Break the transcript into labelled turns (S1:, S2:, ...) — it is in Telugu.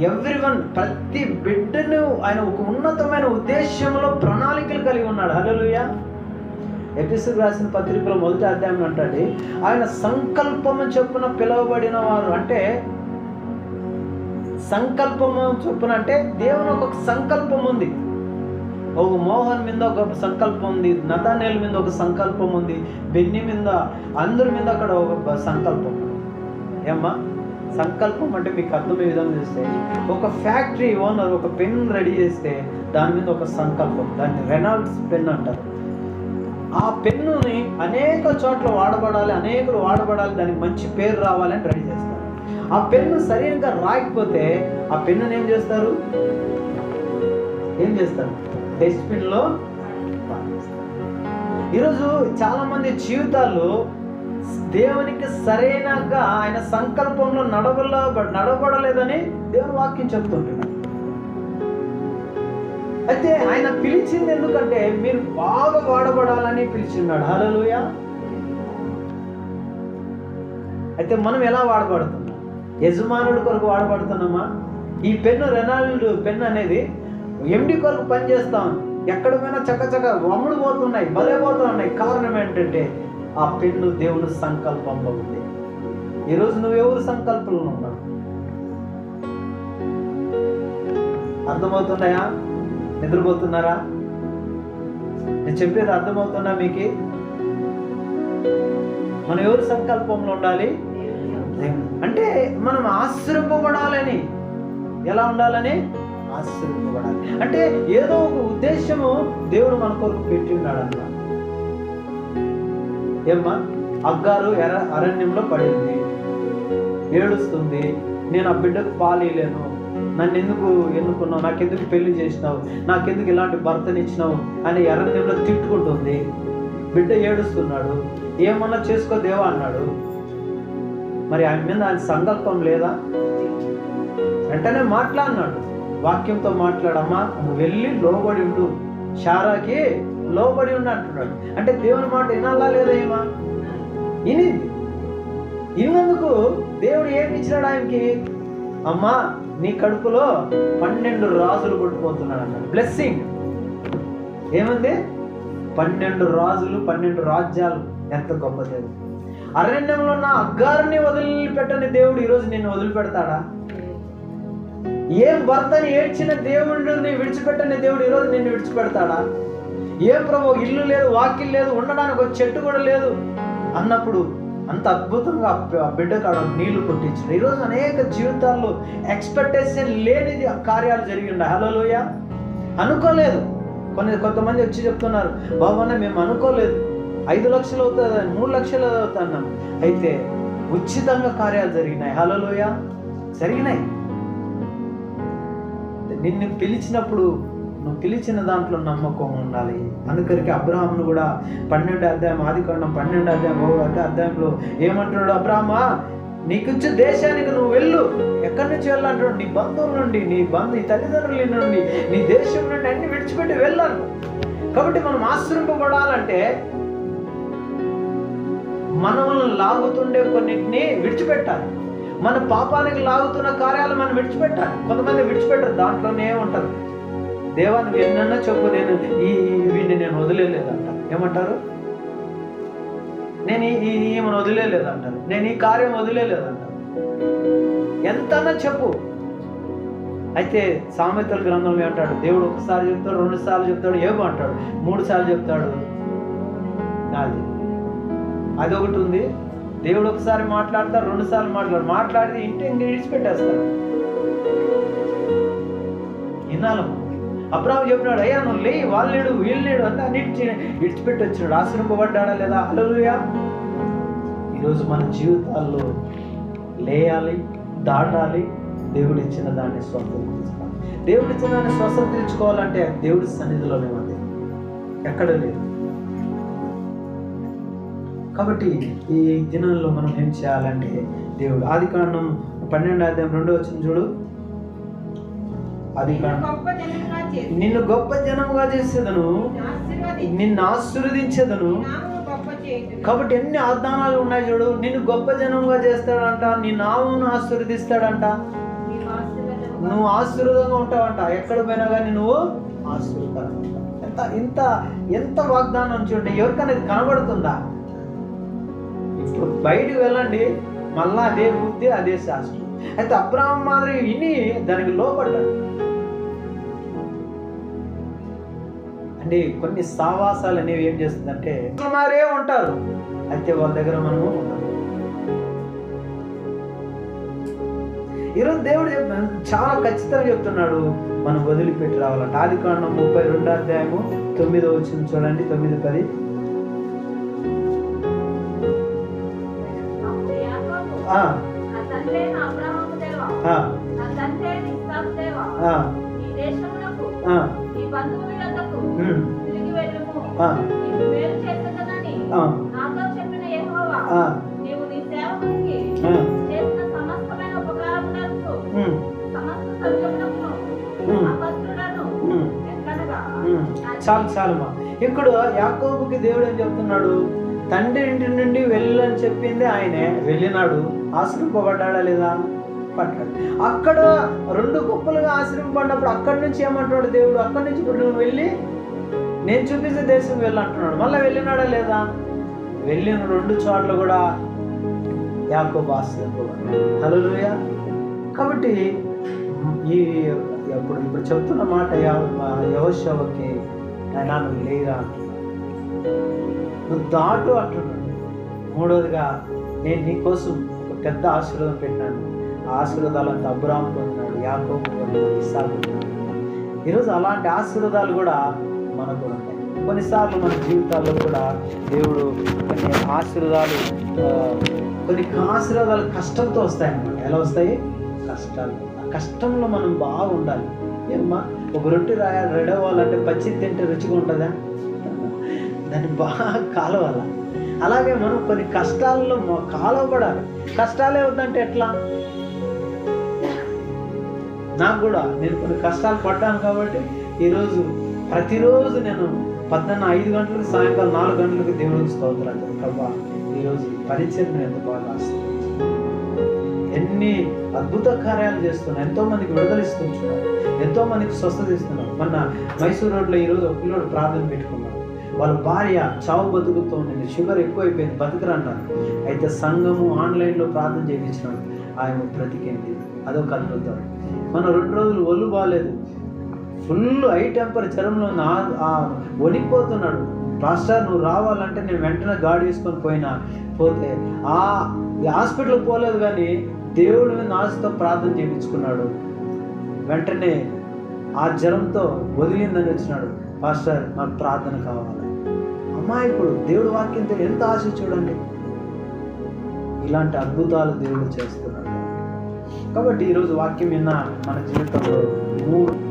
S1: ఎవ్రీవన్ ప్రతి బిడ్డను ఆయన ఒక ఉన్నతమైన ఉద్దేశంలో ప్రణాళికలు కలిగి ఉన్నాడు. హలోయ ఎపిసోడ్ రాసిన పత్రికలో మొదటి అధ్యాయం అంటాడు ఆయన సంకల్పము చొప్పున పిలువబడిన వారు అంటే సంకల్పము చొప్పున అంటే దేవుని ఒక సంకల్పం ఉంది. ఒక మోహన్ మీద ఒక సంకల్పం ఉంది నతానేల్ మీద ఒక సంకల్పం ఉంది బెన్ని మీద అందరి మీద అక్కడ ఒక సంకల్పం ఏమ్మా? సంకల్పం అంటే మీకు అర్థమయ్యే విధంగా చేస్తే ఒక ఫ్యాక్టరీ ఓనర్ ఒక పెన్ రెడీ చేస్తే దాని మీద ఒక సంకల్పం దాన్ని రెనాల్డ్స్ పెన్ అంటారు. ఆ పెన్నుని అనేక చోట్ల వాడబడాలి అనేకులు వాడబడాలి దానికి మంచి పేరు రావాలని రెడీ చేస్తారు. ఆ పెన్ను సరిగ్గా రాకపోతే ఆ పెన్నుని ఏం చేస్తారు? ఏం చేస్తారు? డస్ట్బిన్లో ఈరోజు చాలామంది జీవితాలు దేవునికి సరైనగా ఆయన సంకల్పంలో నడవల నడవబడలేదని దేవుని వాక్యం చెప్తుంటున్నాడు అయితే ఆయన పిలిచింది ఎందుకంటే మీరు బాగా వాడబడాలని పిలిచిన్నాడు హలలుయ అయితే మనం ఎలా వాడబడుతున్నాం యజమానుడి కొరకు వాడబడుతున్నామా? ఈ పెన్ను రెనాల్డ్ పెన్ అనేది ఎండి కొరకు పనిచేస్తాం ఎక్కడ పోయినా చక్క వమ్ముడు పోతున్నాయి భలే పోతున్నాయి. కారణం ఏంటంటే ఆ పెన్ను దేవుని సంకల్పంలో ఉంది ఈరోజు నువ్వు ఎవరు సంకల్పంలో ఉన్నావు? అర్థమవుతున్నాయా? నిద్రపోతున్నారా? నేను చెప్పేది అర్థమవుతున్నా మీకు? మనం ఎవరు సంకల్పంలో ఉండాలి? అంటే మనం ఆశ్రయింపబడాలని ఎలా ఉండాలని? ఆశ్చర్యపడాలి అంటే ఏదో ఒక ఉద్దేశము దేవుడు మన కొరకు పెట్టి ఉన్నాడు అన్నమాట ఏమ్మా? అగ్గారు ఎర అరణ్యంలో పడింది. ఏడుస్తుంది నేను ఆ బిడ్డకు పాలేయలేను నన్ను ఎందుకు ఎన్నుకున్నావు? నాకెందుకు పెళ్ళి చేసినావు? నాకెందుకు ఇలాంటి భర్తనిచ్చినావు? అని ఎరణ్యంలో తిట్టుకుంటుంది. బిడ్డ ఏడుస్తున్నాడు. ఏమన్నా చేసుకో దేవా అన్నాడు. మరి ఆయన మీద ఆయన సంకల్పం లేదా? వెంటనే మాట్లాడినాడు వాక్యంతో మాట్లాడమ్మా నువ్వు వెళ్ళి లోబడి ఉండు. షారాకి లోబడి ఉండి అంటున్నాడు అంటే దేవుని మాట వినాలా లేదా ఏమా? వినింది. ఇన్నందుకు దేవుడు ఏమి ఇచ్చినాడు ఆయనకి? అమ్మా నీ కడుపులో పన్నెండు రాజులు పుట్టిపోతున్నాడు అన్నాడు. బ్లెస్సింగ్ ఏమంది? పన్నెండు రాజులు పన్నెండు రాజ్యాలు. ఎంత గొప్ప దేవుడు. అరణ్యంలో ఉన్న అగ్గారిని వదిలిపెట్టని దేవుడు ఈరోజు నిన్ను వదిలిపెడతాడా? ఏం భర్తని ఏడ్చిన దేవుడిని విడిచిపెట్టని దేవుడు ఈరోజు నిన్ను విడిచిపెడతాడా? ఏం ప్రభు ఇల్లు లేదు వాకిల్ లేదు ఉండడానికి ఒక చెట్టు కూడా లేదు? అన్నప్పుడు అంత అద్భుతంగా ఆ బిడ్డ కాడ నీళ్ళు కొట్టించాడు. ఈరోజు అనేక జీవితాల్లో ఎక్స్పెక్టేషన్ లేనిది కార్యాలు జరిగిండా? ఉన్నాయి హలోయ అనుకోలేదు. కొన్ని కొంతమంది వచ్చి చెప్తున్నారు బాబన్న మేము అనుకోలేదు. ఐదు లక్షలు అవుతుంది మూడు లక్షలు అవుతున్నాం అయితే ఉచితంగా కార్యాలు జరిగినాయి. హలోయ జరిగినాయి. నిన్ను పిలిచినప్పుడు నువ్వు పిలిచిన దాంట్లో నమ్మకం ఉండాలి. అందుకరికి అబ్రాహాంను కూడా పన్నెండు అధ్యాయం ఆది కాండం పన్నెండు అధ్యాయం ఒకటి అధ్యాయంలో ఏమంటున్నాడు? అబ్రాహ్మా నీకు ఇచ్చే దేశానికి నువ్వు వెళ్ళు. ఎక్కడి నుంచి వెళ్ళంటాడు నీ బంధువుల నుండి నీ బంధు నీ తల్లిదండ్రుల నుండి నీ దేశం నుండి అన్ని విడిచిపెట్టి వెళ్ళాను. కాబట్టి మనం ఆశ్రయింపబడాలంటే మనల్ని లాగుతుండే కొన్నిటిని విడిచిపెట్టాలి. మన పాపానికి లాగుతున్న కార్యాలు మనం విడిచిపెట్టాలి. కొంతమంది విడిచిపెట్టరు దాంట్లోనే ఉంటారు. దేవా నువ్వు ఎన్నన్నా చెప్పు నేను ఈ వీడిని నేను వదిలేలేదంట ఏమంటారు? నేను ఈ ఈ- ఈమెను వదిలేలేదంటారు నేను ఈ కార్యం వదిలేలేదంటారు ఎంతన్నా చెప్పు. అయితే సామెతల గ్రంథంలో అంటాడు దేవుడు ఒకసారి చెప్తాడు రెండు సార్లు చెప్తాడు ఏమో అంటాడు మూడు సార్లు చెప్తాడు. అది. ఒకటి ఉంది. దేవుడు ఒకసారి మాట్లాడతారు రెండు సార్లు మాట్లాడు మాట్లాడితే ఇంటి ఇంటి ఇన్నాళ్ళము వినాలమ్మ అబ్రాహం చెప్పినాడు అయ్యా నువ్వు లేయి వాళ్ళు వీళ్ళేడు అంతా అన్నిటి విడిచిపెట్టి వచ్చినాడు ఆశ్రయింపబడ్డాడా లేదా? అలలుయా ఈరోజు మన జీవితాల్లో లేయాలి దాటాలి దేవుడు ఇచ్చిన దాన్ని స్వతంత్రించుకోవాలి. దేవుడు ఇచ్చిన దాన్ని స్వతంత్రించుకోవాలంటే దేవుడి సన్నిధిలోనే ఉంది. ఎక్కడ లేదు. కాబట్టి ఈ దినాల్లో మనం ఏం చేయాలంటే దేవుడు ఆది కాండం పన్నెండు అధ్యాయం రెండో వచ్చిన చూడు.
S2: అది
S1: నిన్ను గొప్ప జనముగా చేసేదను నిన్ను ఆశీర్వదించేదను. కాబట్టి ఎన్ని వాగ్దానాలు ఉన్నాయి చూడు. నిన్ను గొప్ప జనముగా చేస్తాడంట నీ నామను ఆశీర్వదిస్తాడంట. నువ్వు ఆశీర్వాదంగా ఉంటావంట. ఎక్కడ పోయినా కానీ నువ్వు ఆశీర్వాదంగా ఎంత ఇంత ఎంత వాగ్దానం చూడండి. ఎవరికనేది కనబడుతుందా? ఇప్పుడు బయటికి వెళ్ళండి మళ్ళా అదే బుద్ధి అదే శాస్త్రం. అయితే అబ్రాహం మాదిరి విని దానికి లోపడ్డాడు అంటే కొన్ని సావాసాలు అనేవి ఏం చేస్తుందంటే మారే ఉంటారు. అయితే వాళ్ళ దగ్గర మనము ఈరోజు దేవుడు చాలా ఖచ్చితంగా చెప్తున్నాడు మనం వదిలిపెట్టి రావాలంటే. ఆది కాండం ముప్పై రెండో అధ్యాయము తొమ్మిదో వచ్చింది చూడండి తొమ్మిది పది. చాలు చాలుమా. ఇప్పుడు యాకోబుకి దేవుడు ఏం చెప్తున్నాడు? తండ్రి ఇంటి నుండి వెళ్ళని చెప్పింది ఆయనే. వెళ్ళినాడు. ఆశ్రయింపబడ్డాడా లేదా? పడ్డాడు. అక్కడ రెండు గొప్పలుగా ఆశ్రయింపబడినప్పుడు అక్కడి నుంచి ఏమంటున్నాడు దేవుడు? అక్కడి నుంచి ఇప్పుడు నువ్వు వెళ్ళి నేను చూపించే దేశం వెళ్ళి అంటున్నాడు. మళ్ళీ వెళ్ళినాడా లేదా? వెళ్ళిన రెండు చోట్ల కూడా యాకోబు ఆశ్రయింపబడ్డాడు. హల్లెలూయా. కాబట్టి ఈ ఇప్పుడు ఇప్పుడు చెప్తున్న మాట యహోశవకి ఆయన నువ్వు లేరా నువ్వు దాటు అంటున్నాడు. మూడోదిగా నేను నీకోసం పెద్ద ఆశీర్వాదం పెట్టాను ఆ ఆశీర్వాదాలంతా అబ్రాహం పొందినాడు యాకో పొందినాడు ఇస్సాకు ఈరోజు అలాంటి ఆశీర్వాదాలు కూడా మనకు ఉంటాయి. కొన్నిసార్లు మన జీవితాల్లో కూడా దేవుడు కొన్ని ఆశీర్వాదాలు కొన్ని ఆశీర్వాదాలు కష్టంతో వస్తాయి అన్నమాట. ఎలా వస్తాయి? కష్టాలు. ఆ కష్టంలో మనం బాగా ఉండాలి ఏమ్మా ఒక రొట్టె రాయ రెడవాలంటే పచ్చి తింటే రుచిగా ఉంటుందా? దాన్ని బాగా కాలవాలా? అలాగే మనం కొన్ని కష్టాల్లో కాలవబడాలి కష్టాలే వద్దంటే ఎట్లా? నాకు కూడా. నేను కొన్ని కష్టాలు పడ్డాను కాబట్టి ఈరోజు ప్రతిరోజు నేను పద్దెన్న ఐదు గంటలకు సాయంకాలం నాలుగు గంటలకు దేవుడికి స్తోత్రాలు. ప్రభా ఈరోజు పరిచయం ఎంత బాగా ఎన్ని అద్భుత కార్యాలు చేస్తున్నాను. ఎంతో మందికి విడుదలిస్తుంటున్నారు ఎంతో మందికి స్వస్థత ఇస్తున్నారు మొన్న మైసూర్ రోడ్లో ఈరోజు ఒక పిల్లోడు ప్రార్థన పెట్టుకున్నాడు. వాళ్ళ భార్య చావు బతుకుతూ ఉండింది షుగర్ ఎక్కువైపోయింది బతుకురంటారు. అయితే సంఘము ఆన్లైన్లో ప్రార్థన చేయించినాడు. ఆయన బ్రతికింది. అదొక అద్భుతం మన రెండు రోజులు ఒళ్ళు బాగాలేదు. ఫుల్ హై టెంపరేచర్లో నా వణికిపోతున్నాడు. పాస్టర్ నువ్వు రావాలంటే నేను వెంటనే గాడి వేసుకొని పోయినా. పోతే ఆ హాస్పిటల్కి పోలేదు కానీ దేవుడి మీద ఆశతో ప్రార్థన చేయించుకున్నాడు. వెంటనే ఆ జ్వరంతో వదిలిందని వచ్చినాడు. పాస్టర్ నాకు ప్రార్థన కావాలి. అమాయకుడు దేవుడు వాక్యంతో ఎంత ఆశ చూడండి ఇలాంటి అద్భుతాలు దేవుడు చేస్తున్నాడు. కాబట్టి ఈరోజు వాక్యం విన్న మన జీవితంలో మూడు